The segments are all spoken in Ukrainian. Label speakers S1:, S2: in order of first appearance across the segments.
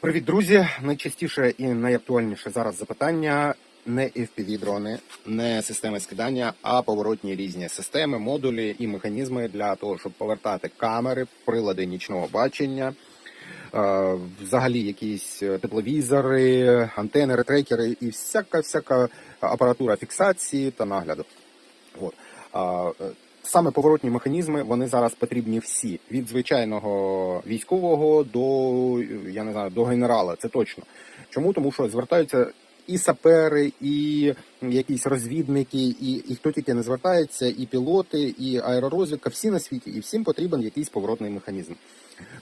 S1: Привіт, друзі! Найчастіше і найактуальніше зараз запитання не FPV-дрони, не системи скидання, а поворотні різні системи, модулі і механізми для того, щоб повертати камери, прилади нічного бачення, е, взагалі якісь тепловізори, антени, ретрекери і всяка всяка апаратура фіксації та нагляду. От. Саме поворотні механізми вони зараз потрібні всі від звичайного військового до я не знаю до генерала. Це точно. Чому? Тому що звертаються і сапери, і якісь розвідники, і, і хто тільки не звертається, і пілоти, і аеророзвідка, всі на світі, і всім потрібен якийсь поворотний механізм.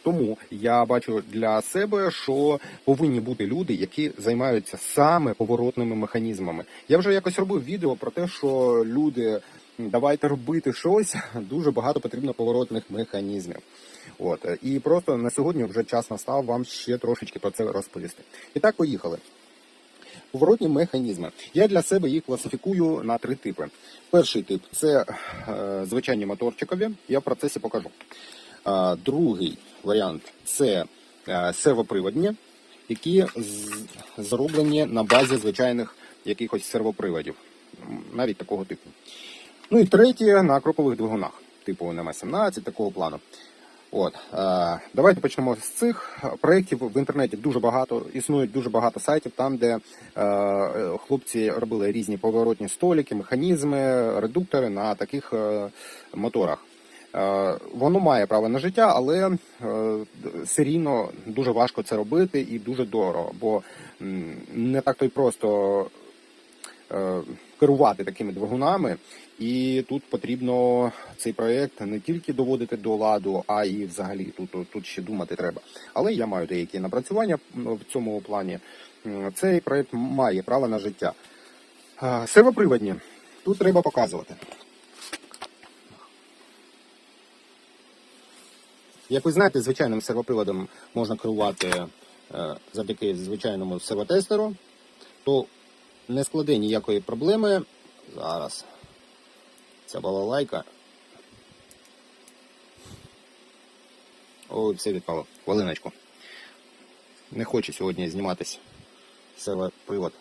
S1: Тому я бачу для себе, що повинні бути люди, які займаються саме поворотними механізмами. Я вже якось робив відео про те, що люди давайте робити щось. Дуже багато потрібно поворотних механізмів. От і просто на сьогодні вже час настав вам ще трошечки про це розповісти. І так, поїхали. Поворотні механізми. Я для себе їх класифікую на три типи. Перший тип це е, звичайні моторчикові. Я в процесі покажу. Е, другий варіант це е, сервоприводні, які зроблені на базі звичайних якихось сервоприводів, навіть такого типу. Ну і третє на крокових двигунах, типу НМ-17, такого плану. От е, давайте почнемо з цих проєктів в інтернеті дуже багато. Існують дуже багато сайтів, там де е, хлопці робили різні поворотні столики, механізми, редуктори на таких е, моторах. Е, воно має право на життя, але е, серійно дуже важко це робити і дуже дорого, бо не так то й просто е, керувати такими двигунами. І тут потрібно цей проект не тільки доводити до ладу, а і взагалі тут, тут ще думати треба. Але я маю деякі напрацювання в цьому плані. Цей проект має право на життя. Сервоприводні. Тут треба показувати. Як ви знаєте, звичайним сервоприводом можна керувати е, завдяки звичайному сервотестеру, то не складе ніякої проблеми. Зараз ця балалайка. Ой, все відпало. Хвилиночку. Не хочу сьогодні зніматись сервопривод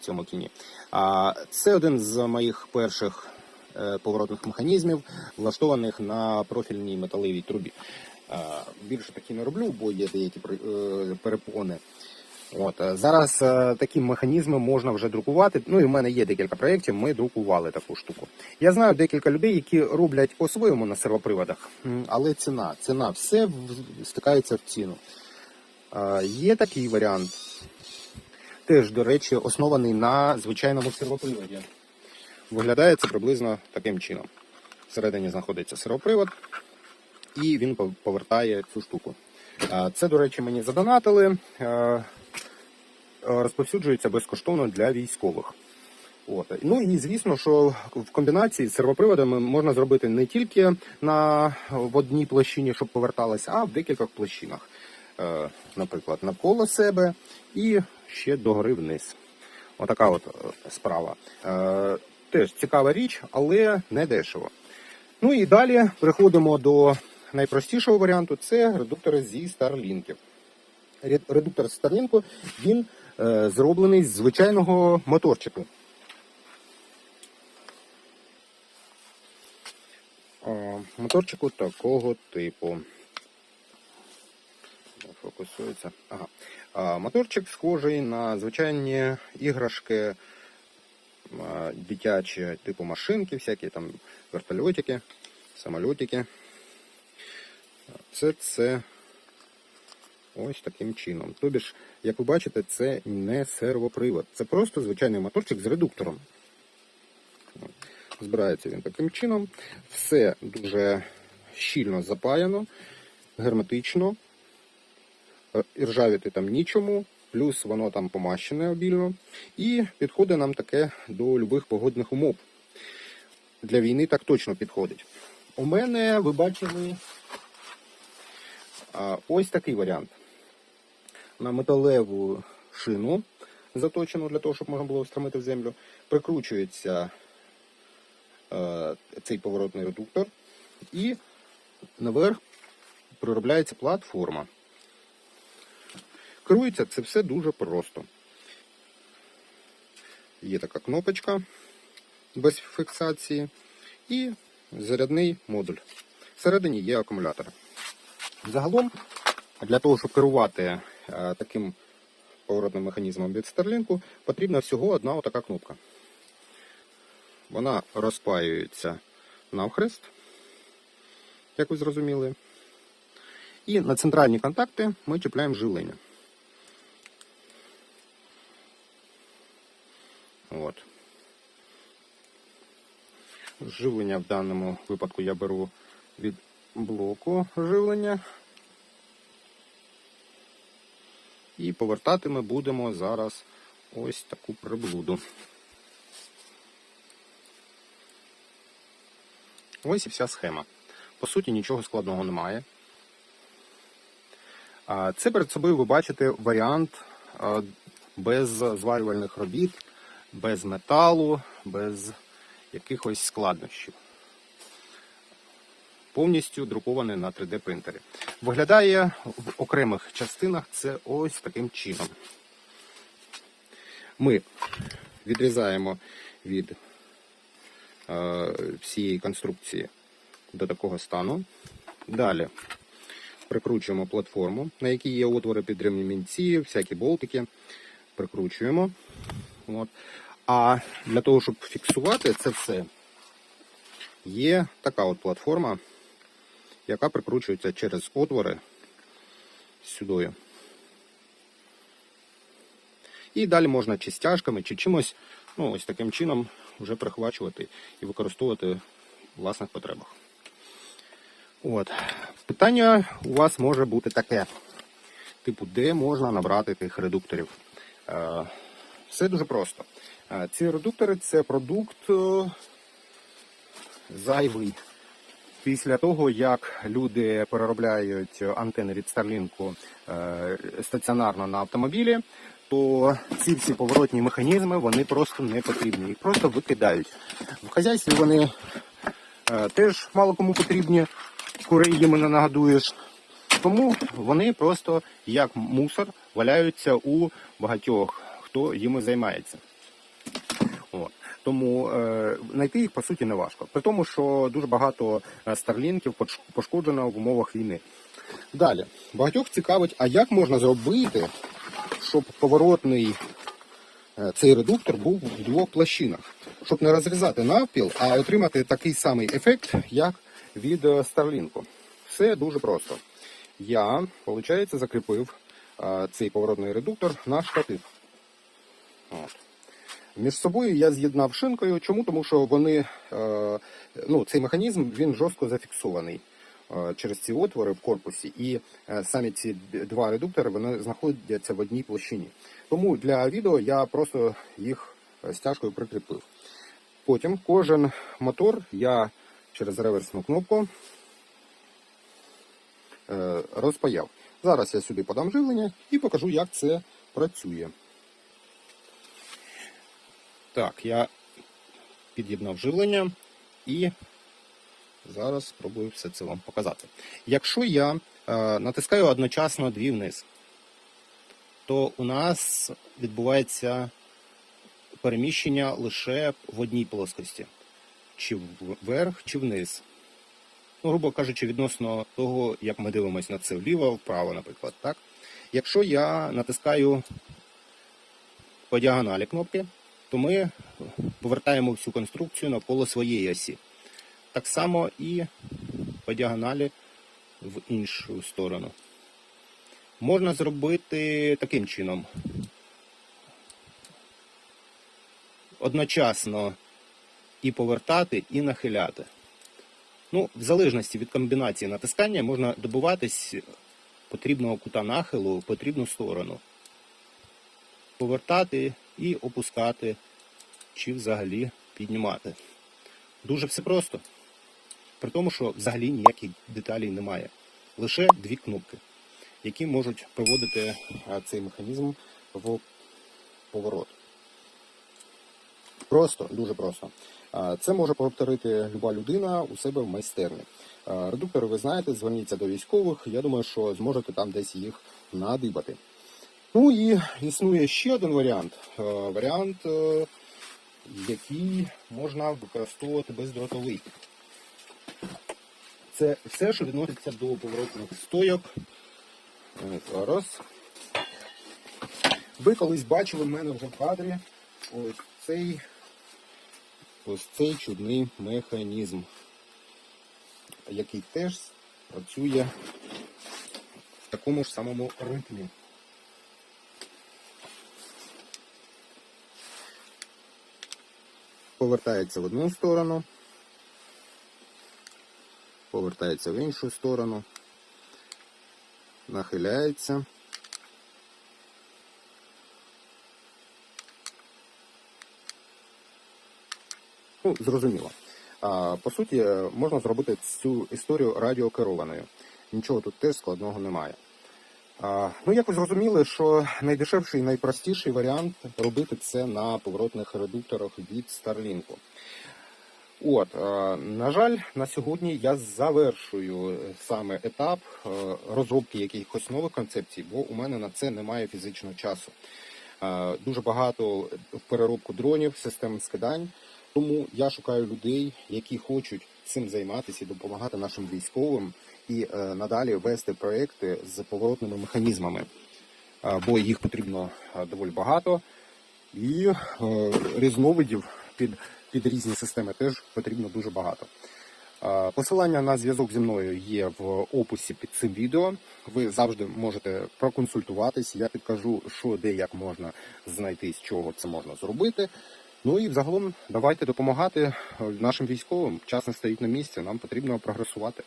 S1: в цьому кіні. А це один з моїх перших е, поворотних механізмів, влаштованих на профільній металевій трубі. Більше такі не роблю, бо є деякі е, перепони. От е, зараз е, такі механізми можна вже друкувати. Ну і в мене є декілька проєктів. Ми друкували таку штуку. Я знаю декілька людей, які роблять по-своєму на сервоприводах, але ціна, ціна, все стикається в ціну. Е, Є такий варіант. Теж, до речі, оснований на звичайному сервоприводі. Виглядає це приблизно таким чином. Всередині знаходиться сервопривод, і він повертає цю штуку. Це, до речі, мені задонатили. Розповсюджується безкоштовно для військових. От. Ну і звісно, що в комбінації з сервоприводами можна зробити не тільки на в одній площині, щоб поверталося, а в декількох площинах. Е, наприклад, навколо себе і ще догори вниз. Отака от е, справа. Е, теж цікава річ, але не дешево. Ну і далі переходимо до найпростішого варіанту це редуктори зі старлінків. Редуктор з Starlink, він зроблений з звичайного моторчику. Е, моторчику такого типу. Фокусується. Ага. Моторчик схожий на звичайні іграшки дитячі, типу машинки, всякі там вертольотики, самольотики. Це це ось таким чином. Тобі ж, як ви бачите, це не сервопривод. Це просто звичайний моторчик з редуктором. Збирається він таким чином. Все дуже щільно запаяно, герметично. Е, ржавіти там нічому, плюс воно там помащене обільно. І підходить нам таке до любих погодних умов. Для війни так точно підходить. У мене, ви бачили, ось такий варіант. На металеву шину, заточену для того, щоб можна було встромити в землю, прикручується е, цей поворотний редуктор, і наверх проробляється платформа. Керується це все дуже просто. Є така кнопочка без фіксації і зарядний модуль. Всередині є акумулятор. Загалом, для того, щоб керувати таким поворотним механізмом від Starlink, потрібна всього одна отака кнопка. Вона розпаюється навхрест, як ви зрозуміли. І на центральні контакти ми чіпляємо живлення. От. Живлення в даному випадку я беру від блоку живлення. І повертати ми будемо зараз ось таку приблуду. Ось і вся схема. По суті, нічого складного немає. Це перед собою ви бачите варіант без зварювальних робіт, без металу, без якихось складнощів. Повністю друкований на 3D принтері. Виглядає в окремих частинах це ось таким чином. Ми відрізаємо від е, всієї конструкції до такого стану. Далі прикручуємо платформу, на якій є отвори під ремінці, всякі болтики. Прикручуємо. От. А для того, щоб фіксувати це все, є така от платформа, яка прикручується через отвори сюди. І далі можна чи стяжками, чи чимось, ну, ось таким чином вже прихвачувати і використовувати в власних потребах. От. Питання у вас може бути таке: типу, де можна набрати тих редукторів? Е, Все дуже просто. Е, Ці редуктори це продукт е, зайвий. Після того, як люди переробляють антени від Starlink е, стаціонарно на автомобілі, то ці всі поворотні механізми вони просто не потрібні. Їх просто викидають. В хазяйстві вони е, теж мало кому потрібні, курей їм не нагадуєш. Тому вони просто як мусор валяються у багатьох, хто їми займається. Тому е, знайти їх по суті не важко. При тому, що дуже багато е, старлінків пошкоджено в умовах війни. Далі, багатьох цікавить, а як можна зробити, щоб поворотний е, цей редуктор був в двох площинах, щоб не розрізати навпіл, а отримати такий самий ефект, як від Starlink. Все дуже просто. Я, виходить, закріпив цей поворотний редуктор на штатив. Між собою я з'єднав шинкою. Чому? Тому що вони, е, ну, цей механізм він жорстко зафіксований е, через ці отвори в корпусі, і е, самі ці два редуктори вони знаходяться в одній площині. Тому для відео я просто їх стяжкою прикріпив. Потім кожен мотор я через реверсну кнопку розпаяв. Зараз я сюди подам живлення і покажу, як це працює. Так, я під'єднав живлення і зараз спробую все це вам показати. Якщо я е, натискаю одночасно дві вниз, то у нас відбувається переміщення лише в одній плоскості, чи вверх, чи вниз. Ну, грубо кажучи, відносно того, як ми дивимося на це вліво, вправо, наприклад. Так? Якщо я натискаю по діагоналі кнопки, то ми повертаємо всю конструкцію навколо своєї осі. Так само і по діагоналі в іншу сторону. Можна зробити таким чином. Одночасно і повертати, і нахиляти. Ну, в залежності від комбінації натискання можна добуватись потрібного кута нахилу в потрібну сторону. Повертати і опускати, чи взагалі піднімати. Дуже все просто. При тому, що взагалі ніяких деталей немає. Лише дві кнопки, які можуть проводити цей механізм в поворот. Просто, дуже просто. Це може повторити люба людина у себе в майстерні. Редуктори, ви знаєте, зверніться до військових. Я думаю, що зможете там десь їх надибати. Ну і існує ще один варіант. Е, Варіант, е, який можна використовувати бездротовий. Це все, що відноситься до поворотних стойок. Зараз. Ви колись бачили в мене вже в кадрі ось цей, ось цей чудний механізм, який теж працює в такому ж самому ритмі. Повертається в одну сторону, повертається в іншу сторону, нахиляється. Ну, зрозуміло. А, по суті, можна зробити цю історію радіокерованою. Нічого тут теж складного немає. Ну, як ви зрозуміли, що найдешевший і найпростіший варіант робити це на поворотних редукторах від Starlink. От, на жаль, на сьогодні я завершую саме етап е, розробки якихось нових концепцій, бо у мене на це немає фізичного часу. Е, Дуже багато в переробку дронів, систем скидань. Тому я шукаю людей, які хочуть цим займатися і допомагати нашим військовим і е, надалі вести проекти з поворотними механізмами, Е, бо їх потрібно е, доволі багато, і різновидів під, під різні системи теж потрібно дуже багато. Посилання на зв'язок зі мною є в описі під цим відео. Ви завжди можете проконсультуватись. Я підкажу, що де як можна знайти, з чого це можна зробити. Ну і взагалом давайте допомагати нашим військовим. Час не стоїть на місці. Нам потрібно прогресувати.